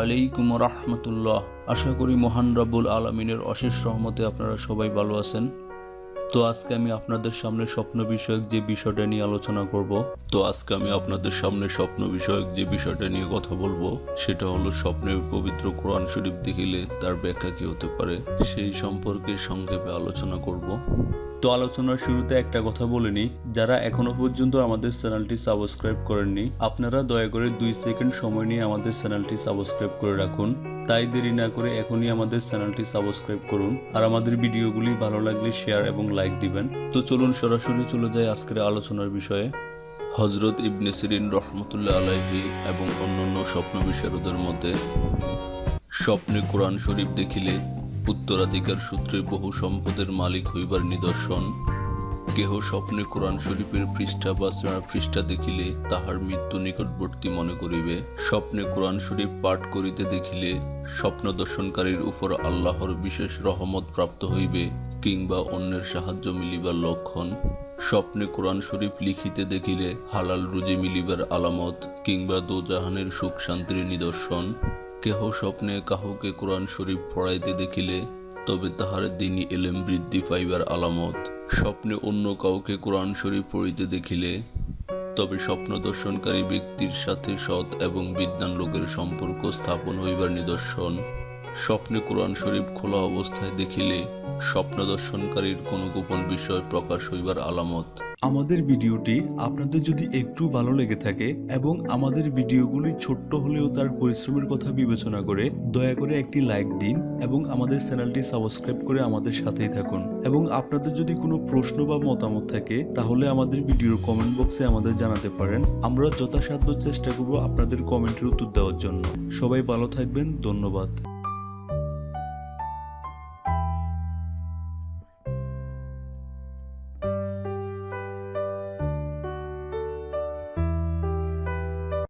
আলাইকুম আশা করি মহান রব্বুল আলমিনের অশেষ সহমতে আপনারা সবাই ভালো আছেন। তো আজকে আমি আপনাদের সামনে স্বপ্ন বিষয়ক যে বিষয়টা নিয়ে আলোচনা করব, তো আজকে আমি আপনাদের সামনে স্বপ্ন বিষয়ক যে বিষয়টা নিয়ে কথা বলব, সেটা হলো স্বপ্নের পবিত্র কোরআন শরীফ দেখিলে তার ব্যাখ্যা কি হতে পারে, সেই সম্পর্কে সংক্ষেপে আলোচনা করব। তো আলোচনার শুরুতে একটা কথা বলে নিই, যারা এখনও পর্যন্ত আমাদের চ্যানেলটি সাবস্ক্রাইব করেননি, আপনারা দয়া করে দুই সেকেন্ড সময় নিয়ে আমাদের চ্যানেলটি সাবস্ক্রাইব করে রাখুন। তাই দেরি না করে এখনই আমাদের চ্যানেলটি সাবস্ক্রাইব করুন, আর আমাদের ভিডিওগুলি ভালো লাগলে শেয়ার এবং লাইক দিবেন। তো চলুন সরাসরি চলে যাই আজকের আলোচনার বিষয়ে। হজরত ইবনে সিরিন রহমতুল্লাহ আলাইহি এবং অন্যান্য স্বপ্ন বিশারদের মধ্যে স্বপ্নে কোরআন শরীফ দেখিলে উত্তরাধিকার সূত্রে বহু সম্পদের মালিক হইবার নিদর্শন। কেহ স্বপ্নে কোরআন শরীফের পৃষ্ঠা বা শ্রেণার পৃষ্ঠা দেখিলে তাহার মৃত্যু নিকটবর্তী মনে করিবে। স্বপ্নে কোরআন শরীফ পাঠ করিতে দেখিলে স্বপ্ন দর্শনকারীর উপর আল্লাহর বিশেষ রহমত প্রাপ্ত হইবে কিংবা অন্যের সাহায্য মিলিবার লক্ষণ। স্বপ্নে কোরআন শরীফ লিখিতে দেখিলে হালাল রুজি মিলিবার আলামত কিংবা দোজাহানের সুখ শান্তির নিদর্শন। কেহ স্বপ্নে কাহকে কোরআন শরীফ পড়াইতে দেখিলে, তবে তাহার দিনই এলেম বৃদ্ধি পাইবার আলামত। স্বপ্নে অন্য কাউকে কোরআন শরীফ পড়িতে দেখিলে, তবে স্বপ্ন দর্শনকারী ব্যক্তির সাথে সৎ এবং বিদ্যান লোকের সম্পর্ক স্থাপন হইবার নিদর্শন। স্বপ্নে কোরআন শরীফ খোলা অবস্থায় দেখিলে, স্বপ্ন দর্শনকারীর কোনো গোপন বিষয় প্রকাশ হইবার আলামত। আমাদের ভিডিওটি আপনাদের যদি একটু ভালো লেগে থাকে এবং আমাদের ভিডিওগুলি ছোট্ট হলেও তার পরিশ্রমের কথা বিবেচনা করে দয়া করে একটি লাইক দিন এবং আমাদের চ্যানেলটি সাবস্ক্রাইব করে আমাদের সাথেই থাকুন। এবং আপনাদের যদি কোনো প্রশ্ন বা মতামত থাকে, তাহলে আমাদের ভিডিওর কমেন্ট বক্সে আমাদের জানাতে পারেন। আমরা যথাসাধ্য চেষ্টা করব আপনাদের কমেন্টের উত্তর দেওয়ার জন্য। সবাই ভালো থাকবেন, ধন্যবাদ।